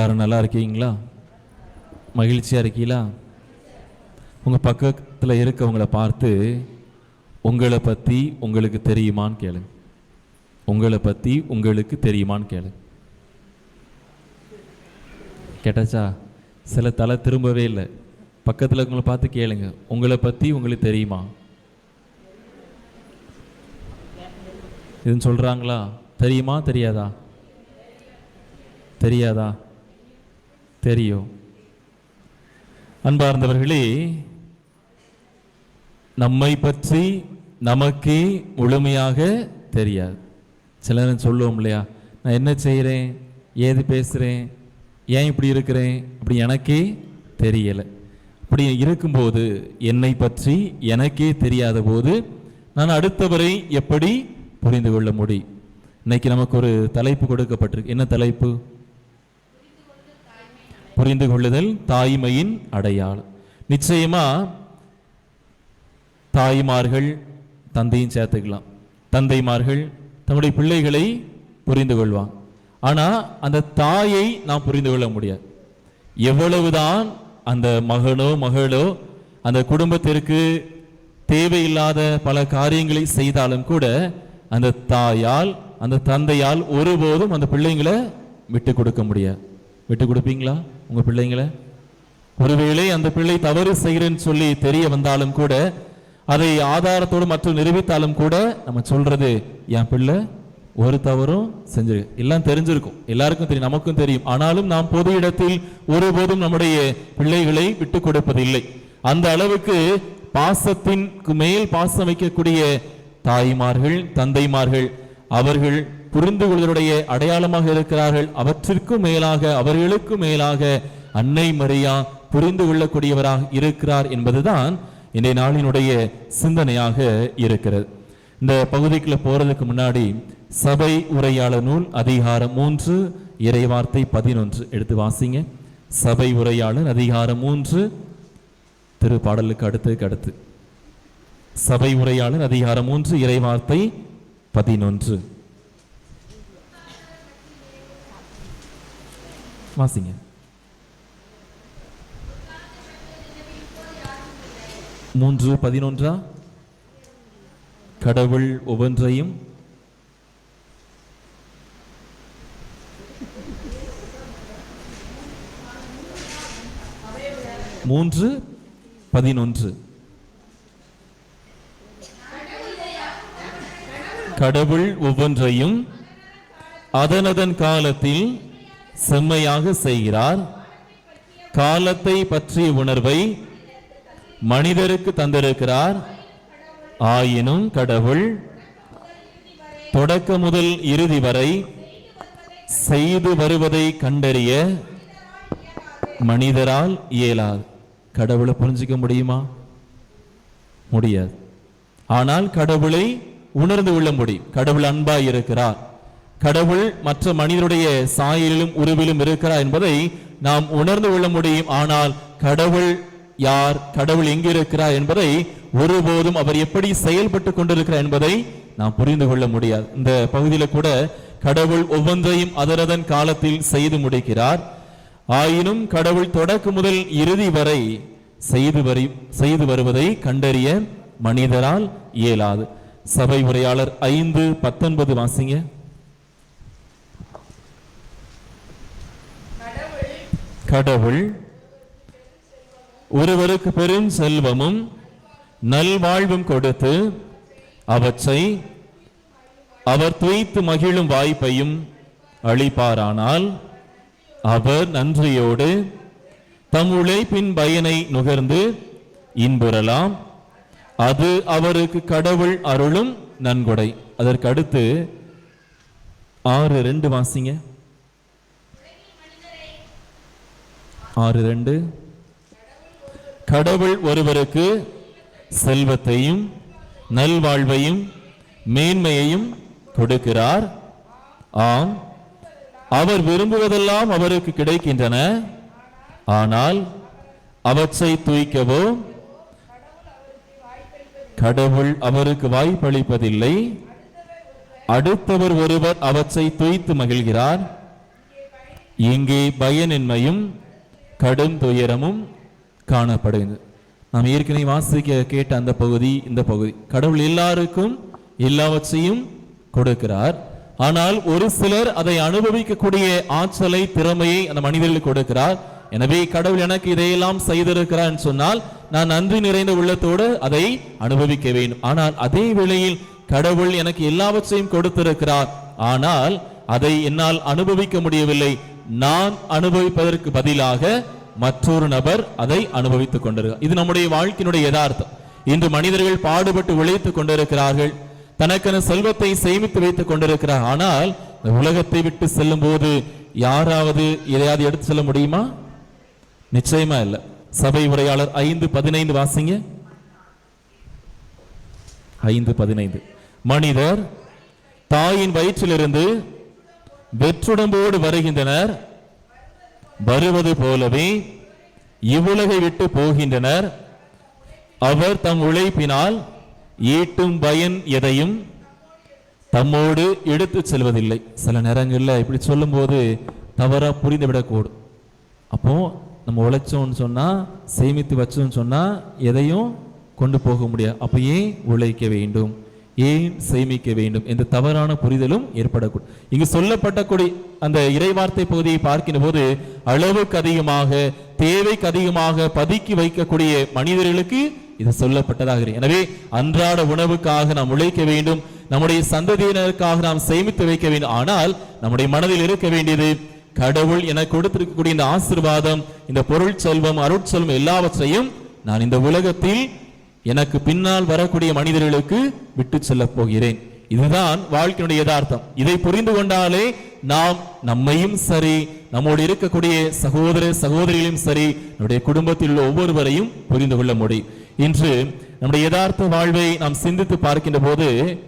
எல்லாரும் நல்லா இருக்கீங்களா? மகிழ்ச்சியாக இருக்கீங்களா உங்கள் பக்கத்தில் இருக்கவங்களை பார்த்து உங்களை பற்றி உங்களுக்கு தெரியுமான்னு கேளுங்க. உங்களை பற்றி உங்களுக்கு தெரியுமான்னு கேளுங்க. கேட்டாச்சா? சில தலை திரும்பவே இல்லை. பக்கத்தில் இருக்கவங்களை பார்த்து கேளுங்க. உங்களை பற்றி உங்களுக்கு தெரியுமா? இதுன்னு சொல்கிறாங்களா தெரியுமா? தெரியாதா? தெரியாதா? தெரியும். அன்பார்ந்தவர்களே நம்மை பற்றி நமக்கே முழுமையாக தெரியாது. சில நேரம் சொல்லுவோம் இல்லையா நான் என்ன செய்கிறேன் ஏது பேசுகிறேன் ஏன் இப்படி இருக்கிறேன்? அப்படி எனக்கே தெரியலை. அப்படி இருக்கும்போது என்னை பற்றி எனக்கே தெரியாத போது நான் அடுத்தவரை எப்படி புரிந்து கொள்ள முடியும்? இன்னைக்கு நமக்கு ஒரு தலைப்பு கொடுக்கப்பட்டிருக்கு. என்ன தலைப்பு? புரிந்து கொள்ளுதல் தாய்மையின் அடையாளம். நிச்சயமா தாய்மார்கள் தந்தையும் சேர்த்துக்கலாம். தந்தைமார்கள் தம்முடைய பிள்ளைகளை புரிந்து கொள்வாங்க ஆனால் அந்த தாயை நாம் புரிந்து கொள்ள முடியாது. எவ்வளவுதான் அந்த மகனோ மகளோ அந்த குடும்பத்திற்கு தேவையில்லாத பல காரியங்களை செய்தாலும் கூட அந்த தாயால் அந்த தந்தையால் ஒருபோதும் அந்த பிள்ளைங்களை விட்டு கொடுக்க முடியாது. விட்டு கொடுப்பீங்களா உங்க பிள்ளைங்களை? ஒருவேளை அந்த பிள்ளை தவறு செய்கிறேன்னு சொல்லி தெரிய வந்தாலும் கூட அதை ஆதாரத்தோடு மற்றும் நிரூபித்தாலும் கூட நம்ம சொல்றது என் பிள்ளை ஒரு தவறும் செஞ்சிரு எல்லாம் தெரிஞ்சிருக்கும். எல்லாருக்கும் தெரியும் நமக்கும் தெரியும். ஆனாலும் நாம் பொது இடத்தில் ஒருபோதும் நம்முடைய பிள்ளைகளை விட்டு கொடுப்பதில்லை. அந்த அளவுக்கு பாசத்தின் மேல் பாசம் வைக்கக்கூடிய தாய்மார்கள் தந்தைமார்கள் அவர்கள் புரிந்து கொள்வதுடைய அடையாளமாக இருக்கிறார்கள். அவற்றிற்கும் மேலாக அவர்களுக்கும் மேலாக அன்னை மரியா புரிந்து கொள்ளக்கூடியவராக இருக்கிறார் என்பதுதான் இன்றைய நாளினுடைய சிந்தனையாக இருக்கிறது. இந்த பகுதிக்குள்ள போறதுக்கு முன்னாடி சபை உரையாளர் நூல் அதிகாரம் மூன்று இறைவார்த்தை பதினொன்று எடுத்து வாசிங்க. சபை உரையாளர் அதிகாரம் மூன்று திரு பாடலுக்கு அடுத்ததுக்கு அடுத்து. சபை உரையாளர் அதிகாரம் மூன்று இறைவார்த்தை பதினொன்று. வாசிங்க மூன்று பதினொன்றா? கடவுள் ஒவ்வொன்றையும் மூன்று பதினொன்று. கடவுள் ஒவ்வொன்றையும் அதனதன் காலத்தில் செம்மையாக செய்கிறார். காலத்தை பற்றிய உணர்வை மனிதருக்கு தந்திருக்கிறார். ஆயினும் கடவுள் தொடக்க முதல் இறுதி வரை செய்து வருவதை கண்டறிய மனிதரால் இயலாது. கடவுளை புரிஞ்சுக்க முடியுமா? முடியாது. ஆனால் கடவுளை உணர்ந்து கொள்ள முடியும். கடவுள் அன்பாய் இருக்கிறார். கடவுள் மற்ற மனிதருடைய சாயலிலும் உருவிலும் இருக்கிறார் என்பதை நாம் உணர்ந்து கொள்ள முடியும். ஆனால் கடவுள் யார் கடவுள் எங்கு இருக்கிறார் என்பதை ஒருபோதும் அவர் எப்படி செயல்பட்டு கொண்டிருக்கிறார் என்பதை நாம் புரிந்து கொள்ள முடியாது. இந்த பகுதியில கூட கடவுள் ஒவ்வொன்றையும் அதரதன் காலத்தில் செய்து முடிக்கிறார். ஆயினும் கடவுள் தொடக்க முதல் இறுதி வரை செய்து வரி செய்து வருவதை கண்டறிய மனிதரால் இயலாது. சபை உரையாளர் ஐந்து பத்தொன்பது வாசிங்க. கடவுள் ஒருவருக்கு பெரும் செல்வமும் நல்வாழ்வும் கொடுத்து அவற்றை அவர் துய்த்து மகிழும் வாய்ப்பையும் அளிப்பாரானால் அவர் நன்றியோடு தம் உழைப்பின் பயனை நுகர்ந்து இன்புறலாம். அது அவருக்கு கடவுள் அருளும் நன்கொடை. அதற்கு அடுத்து ஆறு ரெண்டு வாசிங்க. ஆறு ரெண்டு. கடவுள் ஒருவருக்கு செல்வத்தையும் நல்வாழ்வையும் மேன்மையையும் கொடுக்கிறார். ஆம் அவர் விரும்புவதெல்லாம் அவருக்கு கிடைக்கின்றன. ஆனால் அவற்றை தூய்க்கவோ? கடவுள் அவருக்கு வாய்ப்பளிப்பதில்லை. அடுத்தவர் ஒருவர் அவற்றை துய்த்து மகிழ்கிறார். இங்கே பயனின்மையும் கடும் துயரமும் காணப்படுகிறது. நாம் ஏற்கனவே வாசிக்க கேட்ட அந்த பகுதி இந்த பகுதி. கடவுள் எல்லாருக்கும் எல்லாவற்றையும் கொடுக்கிறார். ஆனால் ஒரு சிலர் அதை அனுபவிக்கக்கூடிய ஆற்றலை திறமையை அந்த மனிதர்களுக்கு கொடுக்கிறார். எனவே கடவுள் எனக்கு இதையெல்லாம் செய்திருக்கிறார் சொன்னால் நான் நன்றி நிறைந்த உள்ளத்தோடு அதை அனுபவிக்க வேண்டும். ஆனால் அதே வேளையில் கடவுள் எனக்கு எல்லாவற்றையும் கொடுத்திருக்கிறார். ஆனால் அதை என்னால் அனுபவிக்க முடியவில்லை. நான் அனுபவிப்பதற்கு பதிலாக மற்றொரு நபர் அதை அனுபவித்துக் கொண்டிருக்கிறார் இது நம்முடைய வாழ்க்கையினுடைய யதார்த்தம். இன்று மனிதர்கள் பாடுபட்டு உழைத்துக் கொண்டிருக்கிறார்கள் தனக்கென செல்வத்தை சேமித்து வைத்துக் கொண்டிருக்கிறார் ஆனால் உலகத்தை விட்டு செல்லும் போது யாராவது எதையாவது எடுத்து செல்ல முடியுமா? நிச்சயமா இல்ல. சபை உரையாளர் ஐந்து பதினைந்து வாசிங்க. ஐந்து பதினைந்து. மனிதர் தாயின் வயிற்றிலிருந்து வெற்றுடம்போடு வருகின்றனர். வருவது போலவே இவ்வுலகை விட்டு போகின்றனர். அவர் தம் உழைப்பினால் ஈட்டும் பயன் எதையும் தம்மோடு எடுத்து செல்வதில்லை. சில நேரங்களில் இப்படி சொல்லும்போது தவறாக புரிந்துவிடக்கூடும். அப்போ நம்ம உழைச்சோம்னு சொன்னா சேமித்து வச்சோம்னு சொன்னா எதையும் கொண்டு போக முடியாது. அப்ப ஏன் உழைக்க வேண்டும்? ஏன் சேமிக்க வேண்டும் என்ற தவறான புரிதலும் ஏற்படக்கூடும் இங்கு சொல்லப்பட்டக்கூடிய அந்த இறைவார்த்தை பகுதியை பார்க்கின்ற போது அளவுக்கு அதிகமாக தேவைக்கு அதிகமாக பதுக்கி வைக்கக்கூடிய மனிதர்களுக்கு இது சொல்லப்பட்டதாக எனவே அன்றாட உணவுக்காக நாம் உழைக்க வேண்டும் நம்முடைய சந்ததியினருக்காக நாம் சேமித்து வைக்க வேண்டும். ஆனால் நம்முடைய மனதில் இருக்க வேண்டியது கடவுள் என கொடுத்திருக்கக்கூடிய இந்த ஆசீர்வாதம் இந்த பொருள் செல்வம் அருட்செல்வம் எல்லாவற்றையும் நான் இந்த உலகத்தில் எனக்கு பின்னால் வரக்கூடிய மனிதர்களுக்கு விட்டு செல்ல போகிறேன். இதுதான் வாழ்க்கையினுடைய யதார்த்தம். இதை புரிந்து கொண்டாலே நாம் நம்மையும் சரி நம்மோடு இருக்கக்கூடிய சகோதர சகோதரிகளையும் சரி நம்முடைய குடும்பத்தில் உள்ள ஒவ்வொருவரையும் புரிந்து கொள்ள முடியும். இன்று நம்முடைய யதார்த்த வாழ்வை நாம் சிந்தித்து பார்க்கின்ற போது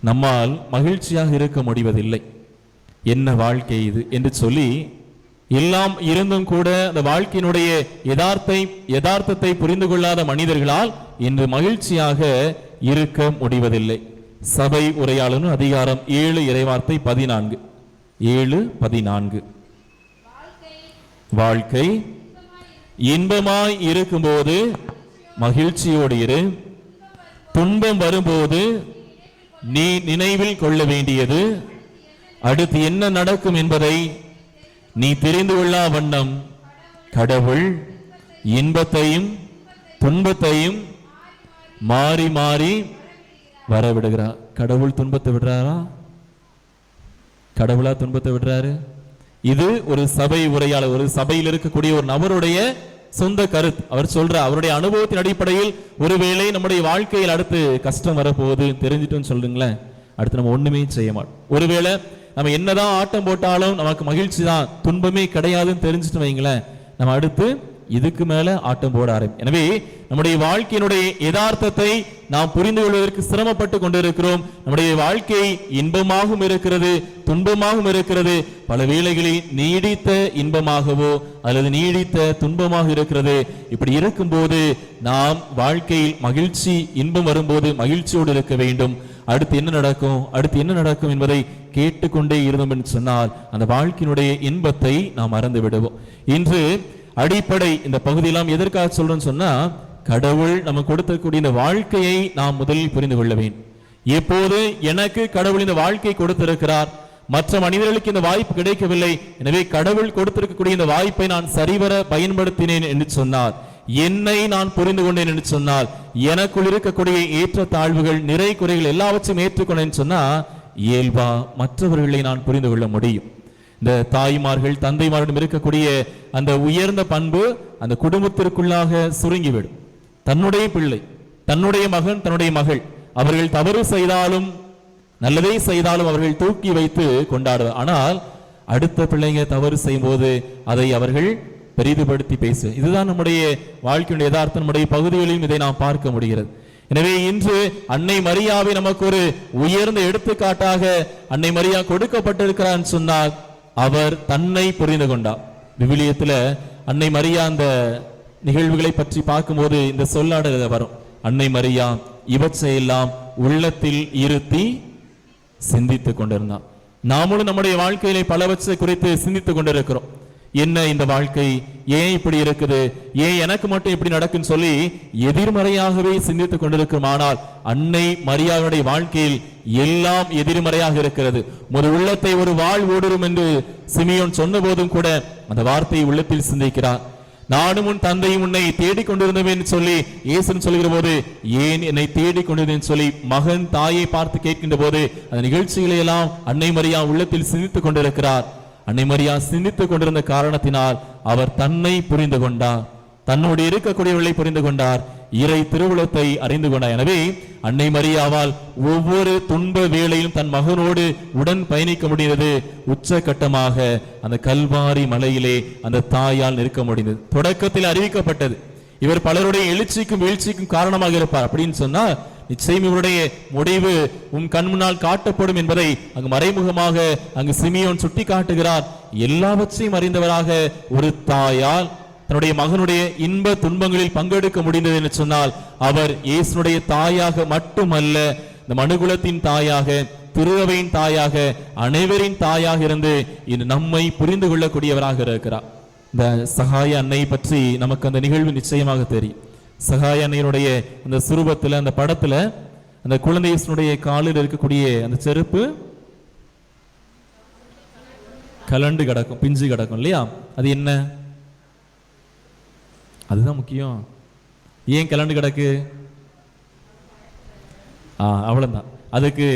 நம்மால் மகிழ்ச்சியாக இருக்க முடிவதில்லை. என்ன வாழ்க்கை இது? என்று சொல்லி எல்லாம் இருந்தும் கூட அந்த வாழ்க்கையினுடைய யதார்த்தை யதார்த்தத்தை புரிந்து கொள்ளாத மனிதர்களால் இன்று மகிழ்ச்சியாக இருக்க முடிவதில்லை. சபை உரையாளனும் அதிகாரம் ஏழு இறைவார்த்தை பதினான்கு. ஏழு பதினான்கு. வாழ்க்கை இன்பமாய் இருக்கும்போது மகிழ்ச்சியோடு இரு. துன்பம் வரும்போது நீ நினைவில் கொள்ள வேண்டியது. அடுத்து என்ன நடக்கும் என்பதை நீ தெரிந்து கொள்ளா வண்ணம். கடவுள் இன்பத்தையும் துன்பத்தையும் மாறி மாறி வர விடுகிறார் கடவுள் துன்பத்தை விடுறாரா? கடவுளா துன்பத்தை விடுறாரு? இது ஒரு சபை உரையாளர் ஒரு சபையில் இருக்கக்கூடிய ஒரு நபருடைய சொந்த கருத்து. அவர் சொல்ற அவருடைய அனுபவத்தின் அடிப்படையில் ஒருவேளை நம்முடைய வாழ்க்கையில் அடுத்து கஷ்டம் வரப்போகுது தெரிஞ்சிட்டோம்னு சொல்லுங்களேன். அடுத்து நம்ம ஒண்ணுமே செய்ய மாட்டோம். ஒருவேளை நம்ம என்னதான் ஆட்டம் போட்டாலும் நமக்கு மகிழ்ச்சி தான் துன்பமே கிடையாதுன்னு தெரிஞ்சுட்டு வைங்களேன். நம்ம அடுத்து இதுக்கு மேல ஆட்டம் போட ஆரம்பி. எனவே நம்முடைய வாழ்க்கையினுடைய யதார்த்தத்தை நாம் புரிந்து கொள்வதற்கு சிரமப்பட்டு கொண்டிருக்கிறோம். நம்முடைய வாழ்க்கை இன்பமாகவும் இருக்கிறது துன்பமாகவும் இருக்கிறது. பல வேளைகளில் நீடித்த இன்பமாகவோ அல்லது நீடித்த துன்பமாக இருக்கிறது. இப்படி இருக்கும்போது நாம் வாழ்க்கையில் மகிழ்ச்சி இன்பம் வரும்போது மகிழ்ச்சியோடு இருக்க வேண்டும். அடுத்து என்ன நடக்கும்? அடுத்து என்ன நடக்கும் என்பதை கேட்டுக்கொண்டே இருந்தோம் என்று சொன்னால் அந்த வாழ்க்கையினுடைய இன்பத்தை நாம் மறந்து விடுவோம். இன்று அடிப்படை இந்த பகுதியெல்லாம் எதற்காக சொல்றேன்னு சொன்னா கடவுள் நமக்கு கொடுத்தக்கூடிய இந்த வாழ்க்கையை நாம் முதலில் புரிந்து கொள்ள வேண்டும். எப்போது எனக்கு கடவுள் இந்த வாழ்க்கை கொடுத்திருக்கிறார்? மற்ற மனிதர்களுக்கு இந்த வாய்ப்பு கிடைக்கவில்லை. எனவே கடவுள் கொடுத்திருக்கக்கூடிய இந்த வாய்ப்பை நான் சரிவர பயன்படுத்தினேன் என்று சொன்னார் என்னை நான் புரிந்து கொண்டேன் என்று சொன்னால் எனக்குள் இருக்கக்கூடிய ஏற்ற தாழ்வுகள் நிறை குறைகள் எல்லாவற்றையும் ஏற்றுக்கொண்டேன் சொன்னா இயல்பா மற்றவர்களை நான் புரிந்து கொள்ள முடியும். இந்த தாய்மார்கள் தந்தைமாரிடம் இருக்கக்கூடிய அந்த உயர்ந்த பண்பு அந்த குடும்பத்திற்குள்ளாக சுருங்கிவிடும். தன்னுடைய பிள்ளை தன்னுடைய மகன் தன்னுடைய மகள் அவர்கள் தவறு செய்தாலும் நல்லதே செய்தாலும் அவர்கள் தூக்கி வைத்து கொண்டாடுவார். ஆனால் அடுத்த பிள்ளைங்க தவறு செய்யும் போது அதை அவர்கள் பெரிதுபடுத்தி பேசு. இதுதான் நம்முடைய வாழ்க்கையுடைய யதார்த்தம். நம்முடைய பகுதிகளிலும் இதை நாம் பார்க்க முடிகிறது. எனவே இன்று அன்னை மரியாவை நமக்கு ஒரு உயர்ந்த எடுத்துக்காட்டாக அன்னை மரியா கொடுக்கப்பட்டிருக்கிறான்னு சொன்னால் அவர் தன்னை புரிந்து கொண்டார். விவிலியத்துல அன்னை மரியா அந்த நிகழ்வுகளை பற்றி பார்க்கும்போது இந்த சொல்லாடல வரும். அன்னை மரியா இவற்றையெல்லாம் உள்ளத்தில் இருத்தி சிந்தித்துக் கொண்டிருந்தான். நாமளும் நம்முடைய வாழ்க்கையிலே பலவற்றை குறித்து சிந்தித்துக் கொண்டிருக்கிறோம். என்ன இந்த வாழ்க்கை? ஏன் இப்படி இருக்குது? ஏன் எனக்கு மட்டும் இப்படி நடக்குன்னு சொல்லி எதிர்மறையாகவே சிந்தித்துக் கொண்டிருக்குமானால் ஆனால் அன்னை மரியாதையுடைய வாழ்க்கையில் எல்லாம் எதிர்மறையாக இருக்கிறது. ஒரு உள்ளத்தை ஒரு வாழ் ஓடுரும் என்று சிமியோன் சொன்ன போதும் கூட அந்த வார்த்தையை உள்ளத்தில் சிந்திக்கிறார். நானும் உன் தந்தையும் உன்னை தேடிக் கொண்டிருந்தவேன் சொல்லி இயேசுன்னு சொல்கிற போது ஏன் என்னை தேடிக் கொண்டிருந்தேன்? சொல்லி மகன் தாயை பார்த்து கேட்கின்ற போது அந்த நிகழ்ச்சிகளை எல்லாம் அன்னை மரியா உள்ளத்தில் சிந்தித்துக் கொண்டிருக்கிறார். அன்னை மரியா சிந்தித்துக் கொண்டிருந்த காரணத்தினால் அவர் தன்னை புரிந்து கொண்டார். தன்னோடு இருக்கக்கூடியவர்களை புரிந்து கொண்டார். இறை திருவுளத்தை அறிந்து கொண்டார். எனவே அன்னை மரியாவால் ஒவ்வொரு துன்ப வேளையிலும் தன் மகனோடு உடன் பயணிக்க முடிந்தது உச்சகட்டமாக அந்த கல்வாரி மலையிலே அந்த தாயால் நிற்க முடிந்தது. தொடக்கத்தில் அறிவிக்கப்பட்டது. இவர் பலருடைய எழுச்சிக்கும் வீழ்ச்சிக்கும் காரணமாக இருப்பார். அப்படின்னு சொன்னா நிச்சயம் இவருடைய முடிவு உன் கண் முன்னால் காட்டப்படும் என்பதை அங்கு மறைமுகமாக அங்கு சிமியோன் சுட்டி காட்டுகிறார் எல்லாவற்றையும் அறிந்தவராக ஒரு தாயால் தன்னுடைய மகனுடைய இன்ப துன்பங்களில் பங்கெடுக்க முடிந்தது என்று சொன்னால் அவர் இயேசுனுடைய தாயாக மட்டுமல்ல இந்த மனுகுலத்தின் தாயாக திருவையின் தாயாக அனைவரின் தாயாக இருந்து இன்று நம்மை புரிந்து கொள்ளக்கூடியவராக இருக்கிறார். இந்த சகாய அன்னை பற்றி நமக்கு அந்த நிகழ்வு நிச்சயமாக தெரியும். சகாய அன்னையினுடைய அந்த சுரூபத்தில் அந்த படத்தில் அந்த குழந்தை காலில் இருக்கக்கூடிய அந்த செருப்பு கலண்டு கிடக்கும் பிஞ்சு கிடக்கும் இல்லையா? அது என்ன? அதுதான் முக்கியம். ஏன் கலண்டு கிடக்கு? ஆ அவ்வளோதான் அதுக்கு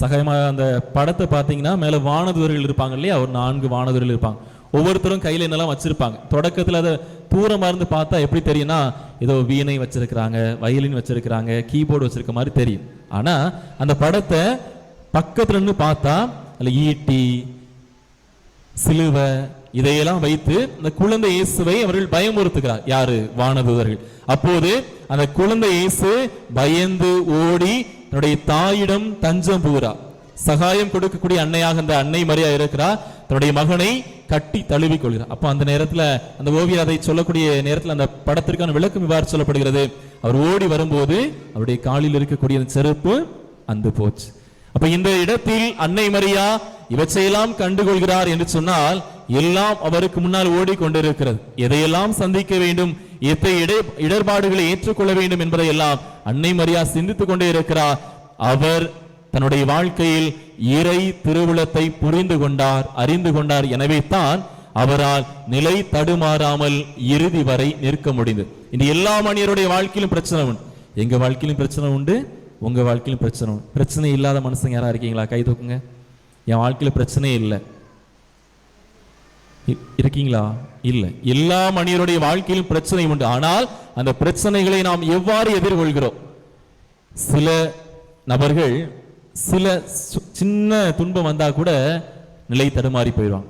சகாயமாக அந்த படத்தை பார்த்தீங்கன்னா மேலே வானதுவர்கள் இருப்பாங்க இல்லையா? ஒரு நான்கு வானதுவர்கள் இருப்பாங்க. ஒவ்வொருத்தரும் கையில் என்னெல்லாம் வச்சுருப்பாங்க. தொடக்கத்தில் அதை தூரமாக இருந்து பார்த்தா எப்படி தெரியும்னா ஏதோ வீணை வச்சிருக்கிறாங்க வயலின் வச்சிருக்கிறாங்க கீபோர்டு வச்சிருக்க மாதிரி தெரியும். ஆனா அந்த படத்தை பக்கத்துல இருந்து பார்த்தா அதுல ஈட்டி சிலுவை இதையெல்லாம் வைத்து அந்த குழந்தை இயேசுவை அவர்கள் பயமுறுத்துகிறார். யாரு? வானதூதர்கள். அப்போது அந்த குழந்தை இயேசு பயந்து ஓடி தன்னுடைய தாயிடம் தஞ்சம் பூரா. சகாயம் கொடுக்கக்கூடிய அன்னையாக அந்த அன்னை மரியா இருக்கிறார் தன்னுடைய மகனை கட்டி தழுவி கொள்கிறார் அப்போ அந்த நேரத்துல அந்த ஓவியர் அதை சொல்லக்கூடிய நேரத்தில் அந்த படத்திற்கான விளக்கம் இவ்வாறு சொல்லப்படுகிறது. அவர் ஓடி வரும்போது அவருடைய காலில் இருக்கக்கூடிய அந்த செருப்பு அந்த போச்சு. அப்ப இந்த இடத்தில் அன்னை மரியா இவற்றையெல்லாம் கண்டுகொள்கிறார் என்று சொன்னால் எல்லாம் அவருக்கு முன்னால் ஓடிக்கொண்டிருக்கிறது. எதையெல்லாம் சந்திக்க வேண்டும் எத்தை இடை இடர்பாடுகளை ஏற்றுக்கொள்ள வேண்டும் என்பதை எல்லாம் அன்னை மரியா சிந்தித்துக் கொண்டே இருக்கிறார். அவர் தன்னுடைய வாழ்க்கையில் இறை திருவிழத்தை புரிந்து கொண்டார் அறிந்து கொண்டார் எனவே தான் அவரால் நிலை தடுமாறாமல் இறுதி வரை நிற்க முடிந்தது. இந்த எல்லா மனிதருடைய வாழ்க்கையிலும் பிரச்சனை உண்டு. எங்க வாழ்க்கையிலும் பிரச்சனை உண்டு உங்க வாழ்க்கையிலும் பிரச்சனை உண்டு. பிரச்சனை இல்லாத மனுஷங்க யாரா இருக்கீங்களா? கை தூக்குங்க. என் வாழ்க்கையில பிரச்சனையே இல்லை. இருக்கீங்களா? இல்லை. எல்லா மனிதருடைய வாழ்க்கையிலும் பிரச்சனை உண்டு. ஆனால் அந்த பிரச்சனைகளை நாம் எவ்வாறு எதிர்கொள்கிறோம்? சில நபர்கள் சில சு- சின்ன துன்பம் வந்தா கூட நிலை தடுமாறி போயிடுவான்.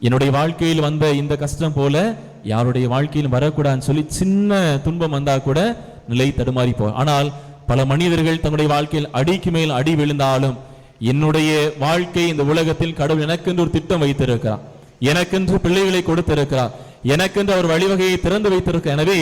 என்னுடைய வாழ்க்கையில் வந்த இந்த கஷ்டம் போல யாருடைய வாழ்க்கையிலும் வரக்கூடாதுன்னு சொல்லி சின்ன துன்பம் வந்தா கூட நிலை தடுமாறி போ ஆனால் பல மனிதர்கள் தன்னுடைய வாழ்க்கையில் அடிக்கு மேல் அடி விழுந்தாலும் என்னுடைய வாழ்க்கை இந்த உலகத்தில் கடவுள் எனக்கென்று ஒரு திட்டம் வைத்திருக்கிறார். எனக்கென்று பிள்ளைகளை கொடுத்திருக்கிறார். எனக்கென்று அவர் வழிவகையை திறந்து வைத்திருக்க எனவே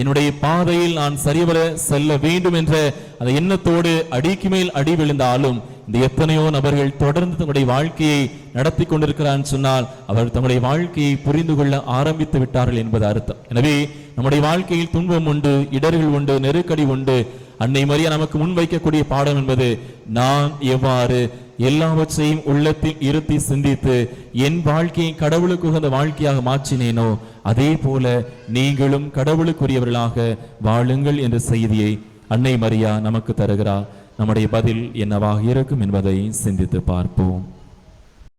என்னுடைய பாதையில் நான் சரிவர செல்ல வேண்டும் என்ற அந்த எண்ணத்தோடு அடிக்கு மேல் அடி விழுந்தாலும் இந்த எத்தனையோ நபர்கள் தொடர்ந்து தங்களுடைய வாழ்க்கையை நடத்தி கொண்டிருக்கிறான்னு சொன்னால் அவர் தங்களுடைய வாழ்க்கையை புரிந்து கொள்ள ஆரம்பித்து விட்டார்கள் என்பது அர்த்தம். எனவே நம்முடைய வாழ்க்கையில் துன்பம் உண்டு இடர்கள் உண்டு நெருக்கடி உண்டு. அன்னை மரியா நமக்கு முன்வைக்கக்கூடிய பாடம் என்பது நான் எவ்வாறு எல்லாவற்றையும் உள்ளத்தில் இருத்தி சிந்தித்து என் வாழ்க்கையை கடவுளுக்கு உகந்த வாழ்க்கையாக மாற்றினேனோ அதே போல நீங்களும் கடவுளுக்குரியவர்களாக வாழுங்கள் என்ற செய்தியை அன்னை மரியா நமக்கு தருகிறார் நம்முடைய பதில் என்னவாக இருக்கும் என்பதை சிந்தித்து பார்ப்போம்.